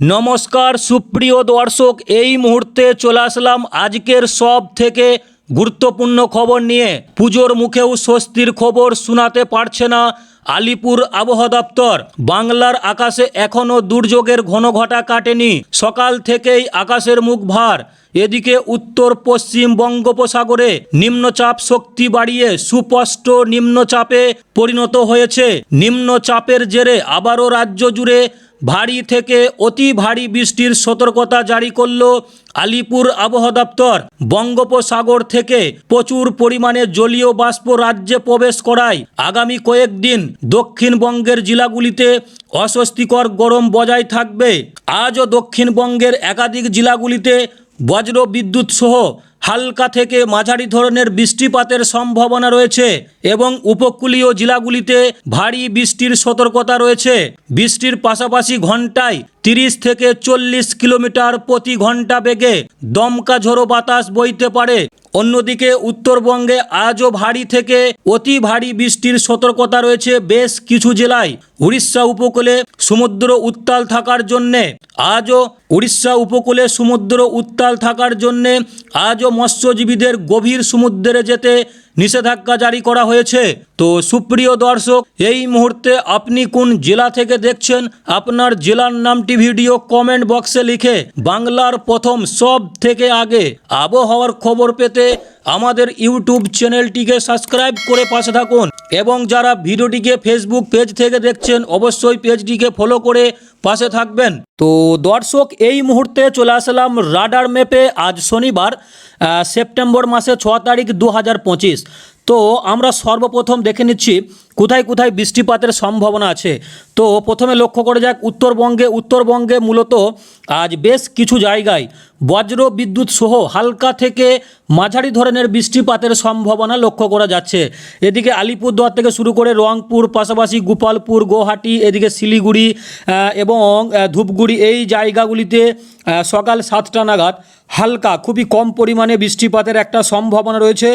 নমস্কার, সুপ্রিয় দর্শক, এই মুহূর্তে চলে আসলাম আজকের সব থেকে গুরুত্বপূর্ণ খবর নিয়ে। পুজোর মুখেও স্বস্তির খবর শোনাতে পারছে না আলিপুর আবহাওয়া দপ্তর। বাংলার আকাশে এখনও দুর্যোগের ঘন ঘটা কাটেনি। সকাল থেকেই আকাশের মুখ ভার। এদিকে উত্তর, পশ্চিম বঙ্গোপসাগরে নিম্নচাপ শক্তি বাড়িয়ে সুস্পষ্ট নিম্নচাপে পরিণত হয়েছে। নিম্নচাপের জেরে আবারও রাজ্য জুড়ে ভারী থেকে অতি ভারী বৃষ্টির সতর্কতা জারি করল আলিপুর আবহাওয়া দপ্তর। বঙ্গোপসাগর থেকে প্রচুর পরিমাণে জলীয় বাষ্প রাজ্যে প্রবেশ করায় আগামী কয়েকদিন দক্ষিণবঙ্গের জেলাগুলিতে অস্বস্তিকর গরম বজায় থাকবে। আজও দক্ষিণবঙ্গের একাধিক জেলাগুলিতে বজ্র বিদ্যুৎ সহ হালকা থেকে মাঝারি ধরনের বৃষ্টিপাতের সম্ভাবনা রয়েছে। এবং উপকূলীয় জেলাগুলিতে ভারী বৃষ্টির সতর্কতা রয়েছে। বৃষ্টির পাশাপাশি ঘন্টায় তিরিশ থেকে চল্লিশ কিলোমিটার প্রতি ঘণ্টা বেগে দমকা ঝোড়ো বাতাস বইতে পারে। অন্যদিকে উত্তরবঙ্গে আজও ভারী থেকে অতি ভারী বৃষ্টির সতর্কতা রয়েছে বেশ কিছু জেলায়। উড়িষ্যা উপকূলে সমুদ্র উত্তাল থাকার জন্যে, আজও উড়িষ্যা উপকূলে সমুদ্র উত্তাল থাকার জন্যে, আজও মৎস্যজীবীদের গভীর সমুদ্রে যেতে নিষেধাজ্ঞা জারি করা হয়েছে। তো সুপ্রিয় দর্শক, এই মুহূর্তে আপনি কোন জেলা থেকে দেখছেন, আপনার জেলার নামটি ভিডিও কমেন্ট বক্সে লিখে বাংলার প্রথম সব থেকে আগে আবহাওয়ার খবর পেতে আমাদের ইউটিউব চ্যানেলটিকে সাবস্ক্রাইব করে পাশে থাকুন এবং যারা ভিডিওটিকে ফেসবুক পেজ থেকে দেখছেন, অবশ্যই পেজটিকে ফলো করে পাশে থাকবেন। তো দর্শক, এই মুহূর্তে চলে আসলাম রাডার ম্যাপে আজ শনিবার সেপ্টেম্বর মাসে ছ তারিখ দু হাজার পঁচিশ। তো আমরা সর্বপ্রথম দেখে নিচ্ছি কোথায় কোথায় বৃষ্টিপাতের সম্ভাবনা আছে? তো প্রথমে লক্ষ্য করে যাক উত্তরবঙ্গে। উত্তরবঙ্গে মূলত আজ বেশ কিছু জায়গায় বজ্র বিদ্যুৎ সহ হালকা থেকে মাঝারি ধরনের বৃষ্টিপাতের সম্ভাবনা লক্ষ্য করা যাচ্ছে। এদিকে আলিপুরদুয়ার থেকে শুরু করে রংপুর, পাশাপাশি গোপালপুর গুয়াহাটি এদিকে শিলিগুড়ি এবং ধূপগুড়ি এই জায়গাগুলিতে সকাল সাতটা নাগাদ হালকা, খুবই কম পরিমাণে বৃষ্টিপাতের একটা সম্ভাবনা রয়েছে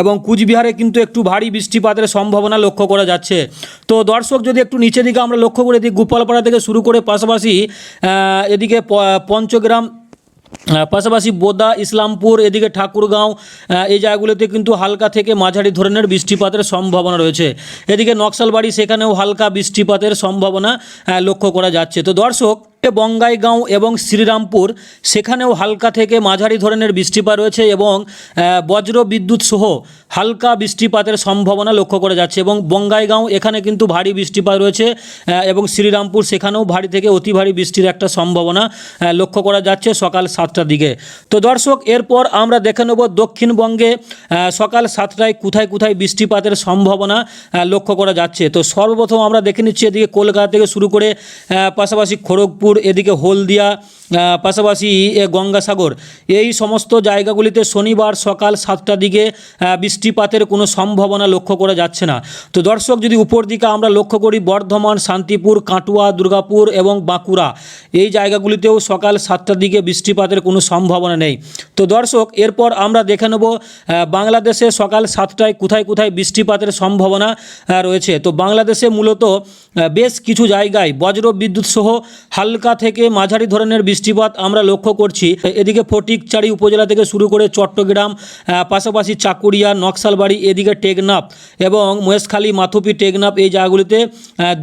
এবং কুচবিহারে কিন্তু একটু ভারী বৃষ্টিপাতের সম্ভাবনা লক্ষ্য করা যাচ্ছে। তো দর্শক, যদি একটু নিচে দিকে আমরা লক্ষ্য করে দিই গোপালপাড়া থেকে শুরু করে পাশাপাশি এদিকে পঞ্চগ্রাম পাশাপাশি বোদা, ইসলামপুর, এদিকে ঠাকুরগাঁও এই জায়গাগুলোতে কিন্তু হালকা থেকে মাঝারি ধরনের বৃষ্টিপাতের সম্ভাবনা রয়েছে। এদিকে নকশালবাড়ি, সেখানেও হালকা বৃষ্টিপাতের সম্ভাবনা লক্ষ্য করা যাচ্ছে। তো দর্শক বঙ্গাইগাঁও এবং শ্রীরামপুর, সেখানেও হালকা থেকে মাঝারি ধরনের বৃষ্টিপাত রয়েছে এবং বজ্র বিদ্যুৎ সহ হালকা বৃষ্টিপাতের সম্ভাবনা লক্ষ্য করা যাচ্ছে এবং বঙ্গাইগাঁও এখানে কিন্তু ভারী বৃষ্টিপাত রয়েছে এবং শ্রীরামপুর সেখানেও ভারী থেকে অতি ভারী বৃষ্টির একটা সম্ভাবনা লক্ষ্য করা যাচ্ছে সকাল সাতটার দিকে। তো দর্শক, এরপর আমরা দেখে নেব দক্ষিণবঙ্গে সকাল সাতটায় কোথায় কোথায় বৃষ্টিপাতের সম্ভাবনা লক্ষ্য করা যাচ্ছে। তো সর্বপ্রথম আমরা দেখে নিচ্ছি এদিকে কলকাতা থেকে শুরু করে পাশাপাশি খড়গপুর এদিকে হলদিয়া পাশাপাশি গঙ্গাসাগর। এই সমস্ত জায়গাগুলিতে শনিবার সকাল সাতটার দিকে বৃষ্টিপাতের কোনো সম্ভাবনা লক্ষ্য করা যাচ্ছে না। তো দর্শক, যদি উপর দিকে আমরা লক্ষ্য করি, বর্ধমান, শান্তিপুর, কাটুয়া, দুর্গাপুর এবং বাঁকুড়া, এই জায়গাগুলিতেও সকাল সাতটার দিকে বৃষ্টিপাতের কোনো সম্ভাবনা নেই। তো দর্শক, এরপর আমরা দেখে নেব বাংলাদেশে সকাল সাতটায় কোথায় কোথায় বৃষ্টিপাতের সম্ভাবনা রয়েছে। তো বাংলাদেশে মূলত বেশ কিছু জায়গায় বজ্র বিদ্যুৎ সহ হালকা থেকে মাঝারি ধরনের বৃষ্টিপাত আমরা লক্ষ্য করছি। এদিকে ফটিকচারি উপজেলা থেকে শুরু করে চট্টগ্রাম পাশাপাশি চাকুরিয়া নকশালবাড়ি, এদিকে টেকনাফ এবং মহেশখালী, মাথুপি, টেকনাফ এই জায়গাগুলিতে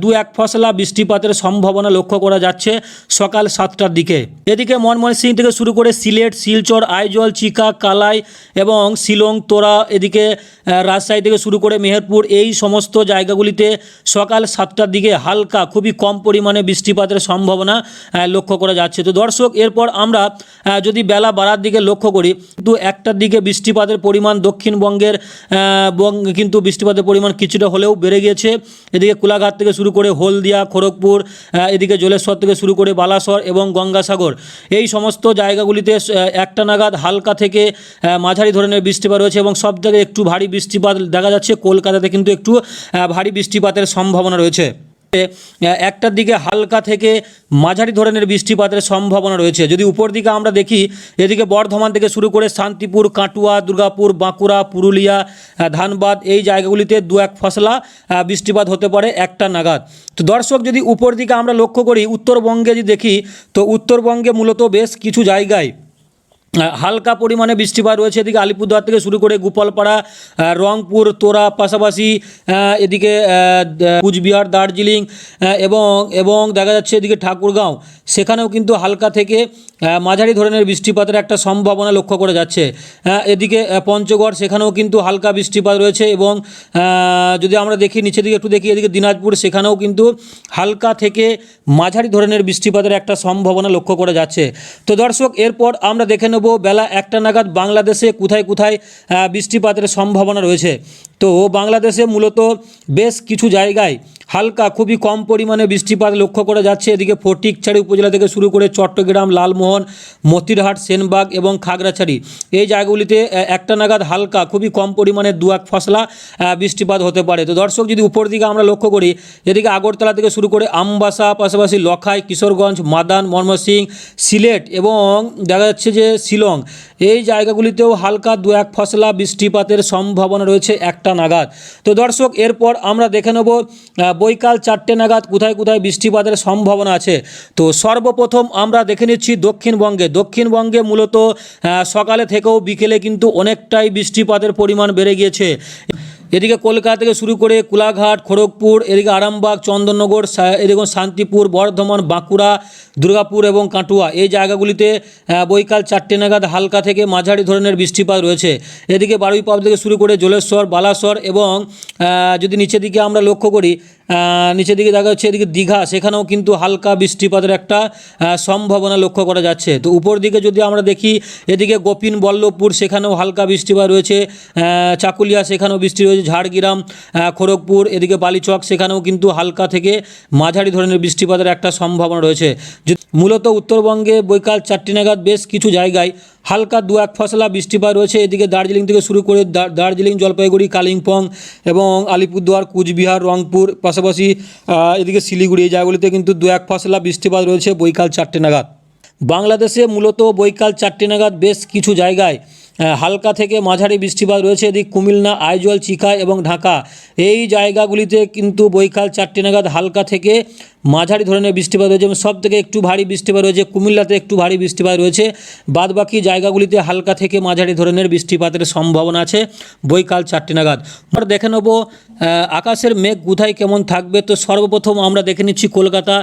দু এক ফসলা বৃষ্টিপাতের সম্ভাবনা লক্ষ্য করা যাচ্ছে সকাল সাতটার দিকে। এদিকে মনমোহন থেকে শুরু করে সিলেট, শিলচর, আইজল, চিকা, কালাই এবং শিলং, তোরা, এদিকে রাজশাহী থেকে শুরু করে মেহেরপুর এই সমস্ত জায়গাগুলিতে সকাল সাতটার দিকে হালকা, খুবই কম পরিমাণে বৃষ্টিপাতের সম্ভাবনা লক্ষ্য করা যাচ্ছে। তো দর্শক, এরপর আমরা যদি বেলা বাড়ার দিকে লক্ষ্য করি কিন্তু একটার দিকে বৃষ্টিপাতের পরিমাণ দক্ষিণবঙ্গের কিন্তু বৃষ্টিপাতের পরিমাণ কিছুটা হলেও বেড়ে গিয়েছে। এদিকে কোলাঘাট থেকে শুরু করে হলদিয়া, খড়গপুর এদিকে জলেশ্বর থেকে শুরু করে বালাসর এবং গঙ্গাসাগর। এই সমস্ত জায়গাগুলিতে একটা নাগাদ হালকা থেকে মাঝারি ধরনের বৃষ্টিপাত রয়েছে এবং সব জায়গায় একটু ভারী বৃষ্টিপাত দেখা যাচ্ছে। কলকাতাতে কিন্তু একটু ভারী বৃষ্টিপাতের সম্ভাবনা রয়েছে। একটার দিকে হালকা থেকে মাঝারি ধরনের বৃষ্টিপাতের সম্ভাবনা রয়েছে। যদি উপর দিকে আমরা দেখি, এদিকে বর্ধমান থেকে শুরু করে শান্তিপুর, কাটুয়া, দুর্গাপুর, বাঁকুড়া, পুরুলিয়া ধানবাদ এই জায়গাগুলিতে দু এক ফসলা বৃষ্টিপাত হতে পারে একটা নাগাদ। তো দর্শক, যদি উপর দিকে আমরা লক্ষ্য করি, উত্তরবঙ্গে যদি দেখি, তো উত্তরবঙ্গে মূলত বেশ কিছু জায়গায় হালকা পরিমাণে বৃষ্টিপাত রয়েছে। এদিকে আলিপুরদুয়ার থেকে শুরু করে গোপালপাড়া রংপুর, তোরা পাশাপাশি এদিকে কুচবিহার, দার্জিলিং এবং এবং দেখা যাচ্ছে এদিকে ঠাকুরগাঁও। সেখানেও কিন্তু হালকা থেকে মাঝারি ধরনের বৃষ্টিপাতের একটা সম্ভাবনা লক্ষ্য করা যাচ্ছে। এদিকে পঞ্চগড়, সেখানেও কিন্তু হালকা বৃষ্টিপাত রয়েছে এবং যদি আমরা দেখি, নিচের দিকে একটু দেখি, এদিকে দিনাজপুর, সেখানেও কিন্তু হালকা থেকে মাঝারি ধরনের বৃষ্টিপাতের একটা সম্ভাবনা লক্ষ্য করা যাচ্ছে। তো দর্শক, এরপর আমরা দেখে নেব বেলা একটা নাগাদ বাংলাদেশে কোথায় কোথায় বৃষ্টিপাতের সম্ভাবনা রয়েছে। তো বাংলাদেশে মূলত বেশ কিছু জায়গায় হালকা, খুবই কম পরিমাণে বৃষ্টিপাত লক্ষ্য করা যাচ্ছে। এদিকে ফটিকছড়ি উপজেলা থেকে শুরু করে চট্টগ্রাম, লালমোহন, মতিরহাট, সেনবাগ এবং খাগড়াছড়ি। এই জায়গাগুলিতে একটা নাগাদ হালকা, খুবই কম পরিমাণে দু এক ফসলা বৃষ্টিপাত হতে পারে। তো দর্শক, যদি উপর দিকে আমরা লক্ষ্য করি, এদিকে আগরতলা থেকে শুরু করে আমবাসা, পাশাপাশি লখাই, কিশোরগঞ্জ, মাদান, ময়মনসিংহ, সিলেট এবং দেখা যাচ্ছে যে শিলং এই জায়গাগুলিতেও হালকা দু এক ফসলা বৃষ্টিপাতের সম্ভাবনা রয়েছে একটা নাগাদ। তো দর্শক, এরপর আমরা দেখে নেব বৈকাল চারটে নাগাদ কোথায় কোথায় বৃষ্টিপাতের সম্ভাবনা আছে। তো সর্বপ্রথম আমরা দেখে নিচ্ছি দক্ষিণবঙ্গে। দক্ষিণবঙ্গে মূলত সকালে থেকেও বিকেলে কিন্তু অনেকটাই বৃষ্টিপাতের পরিমাণ বেড়ে গিয়েছে। এদিকে কলকাতা থেকে শুরু করে কোলাঘাট, খড়গপুর, এদিকে আরামবাগ, চন্দননগর এদিকে শান্তিপুর, বর্ধমান, বাঁকুড়া, দুর্গাপুর এবং কাটুয়া এই জায়গাগুলিতে বৈকাল চারটে নাগাদ হালকা থেকে মাঝারি ধরনের বৃষ্টিপাত রয়েছে। এদিকে বারুইপাব থেকে শুরু করে জলেশ্বর, বালাসর এবং যদি নিচের দিকে আমরা লক্ষ্য করি নিচের দিকে দেখা যাচ্ছে, এদিকে দীঘা, সেখানেও কিন্তু হালকা বৃষ্টিপাতের একটা সম্ভাবনা লক্ষ্য করা যাচ্ছে। তো উপর দিকে যদি আমরা দেখি, এদিকে গোপিন বল্লভপুর, সেখানেও হালকা বৃষ্টিপাত রয়েছে। চাকুলিয়া, সেখানেও বৃষ্টি রয়েছে। ঝাড়গ্রাম খড়গপুর, এদিকে বালিচক, সেখানেও কিন্তু হালকা থেকে মাঝারি ধরনের বৃষ্টিপাতের একটা সম্ভাবনা রয়েছে। মূলত উত্তরবঙ্গে বৈকাল চারটি নাগাদ বেশ কিছু জায়গায় হালকা দু এক ফসলা বৃষ্টিপাত রয়েছে। এদিকে দার্জিলিং থেকে শুরু করে দার্জিলিং, জলপাইগুড়ি, কালিম্পং এবং আলিপুরদুয়ার, কুচবিহার, রংপুর পাশাপাশি এদিকে শিলিগুড়ি, এই জায়গাগুলিতে কিন্তু দু এক ফসলা বৃষ্টিপাত রয়েছে বৈকাল চারটে নাগাদ। বাংলাদেশে মূলত বৈকাল চারটে নাগাদ বেশ কিছু জায়গায় হালকা থেকে মাঝারি বৃষ্টিপাত রয়েছে। এদিক কুমিল্লা, আইজল, চিকা এবং ঢাকা, এই জায়গাগুলিতে কিন্তু বৈকাল চারটে নাগাদ হালকা থেকে মাঝারি ধরনের বৃষ্টিপাত রয়েছে এবং সব থেকে একটু ভারী বৃষ্টিপাত রয়েছে কুমিল্লাতে একটু ভারী বৃষ্টিপাত রয়েছে। বাদবাকি জায়গাগুলিতে হালকা থেকে মাঝারি ধরনের বৃষ্টিপাতের সম্ভাবনা আছে। বৈকাল চারটে নাগাদ। আমরা দেখে নেব আকাশের মেঘ কোথায় কেমন থাকবে। তো সর্বপ্রথম আমরা দেখে নিচ্ছি কলকাতা।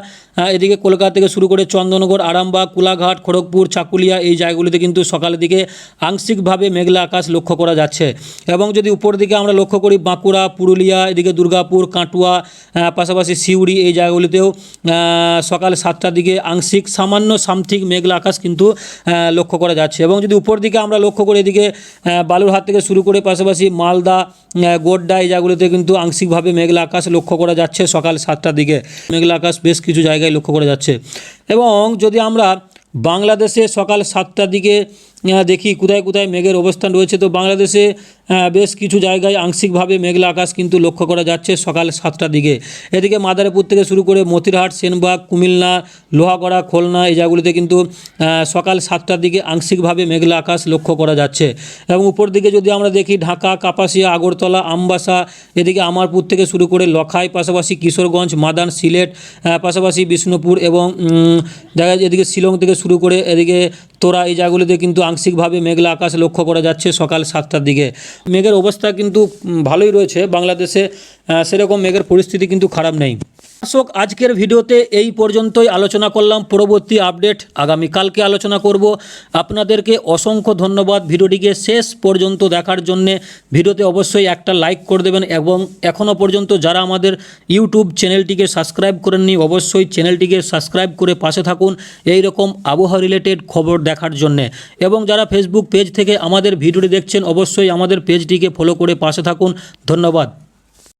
এদিকে কলকাতা থেকে শুরু করে চন্দননগর, আরামবাগ, কোলাঘাট, খড়গপুর, চাকুলিয়া এই জায়গাগুলিতে কিন্তু সকালের দিকে আংশিকভাবে মেঘলা আকাশ লক্ষ্য করা যাচ্ছে। এবং যদি উপর দিকে আমরা লক্ষ্য করি, বাঁকুড়া, পুরুলিয়া, এদিকে দুর্গাপুর, কাটুয়া পাশাপাশি সিউড়ি এই জায়গাগুলিতেও সকাল সাতটার দিকে আংশিক সামান্য সামথিক মেঘলা আকাশ কিন্তু লক্ষ্য করা যাচ্ছে। এবং যদি উপর দিকে আমরা লক্ষ্য করি, এদিকে বালুরহাট থেকে শুরু করে পাশাপাশি মালদা গোড্ডা এই জায়গাগুলিতে কিন্তু আংশিকভাবে মেঘলা আকাশ লক্ষ্য করা যাচ্ছে সকাল সাতটার দিকে। মেঘলা আকাশ বেশ কিছু জায়গায় লক্ষ্য করা যাচ্ছে। এবং যদি আমরা বাংলাদেশে সকাল সাতটার দিকে দেখি কোথায় কোথায় মেঘের অবস্থান রয়েছে। তো বাংলাদেশে বেশ কিছু জায়গায় আংশিকভাবে মেঘলা আকাশ কিন্তু লক্ষ্য করা যাচ্ছে সকাল সাতটার দিকে। এদিকে মাদারীপুর থেকে শুরু করে মতিরহাট, সেনবাগ, কুমিল্লা, লোহাগড়া, খুলনা এই জায়গাগুলিতে কিন্তু সকাল সাতটার দিকে আংশিকভাবে মেঘলা আকাশ লক্ষ্য করা যাচ্ছে। এবং উপর দিকে যদি আমরা দেখি ঢাকা, কাপাসিয়া, আগরতলা, আমবাসা, এদিকে আমারপুর থেকে শুরু করে লখাই, পাশাপাশি কিশোরগঞ্জ, মাদান, সিলেট পাশাপাশি বিষ্ণুপুর এবং এদিকে শিলং থেকে শুরু করে এদিকে তোরা এই জায়গাগুলিতে কিন্তু আংশিকভাবে মেঘলা আকাশ লক্ষ্য করা যাচ্ছে সকাল সাতটার দিকে। মেঘের অবস্থা কিন্তু ভালোই রয়েছে। বাংলাদেশে সেরকম মেঘের পরিস্থিতি কিন্তু খারাপ নেই। দর্শক, আজকের ভিডিওতে এই পর্যন্তই আলোচনা করলাম। পরবর্তী আপডেট আগামীকালকে আলোচনা করব। আপনাদেরকে অসংখ্য ধন্যবাদ। ভিডিওটিকে শেষ পর্যন্ত দেখার জন্যে ভিডিওতে অবশ্যই একটা লাইক করে দেবেন এবং এখনও পর্যন্ত যারা আমাদের ইউটিউব চ্যানেলটিকে সাবস্ক্রাইব করেননি, অবশ্যই চ্যানেলটিকে সাবস্ক্রাইব করে পাশে থাকুন এই রকম আবহাওয়া রিলেটেড খবর দেখার জন্যে। এবং যারা ফেসবুক পেজ থেকে আমাদের ভিডিওটি দেখছেন, অবশ্যই আমাদের পেজটিকে ফলো করে পাশে থাকুন। ধন্যবাদ।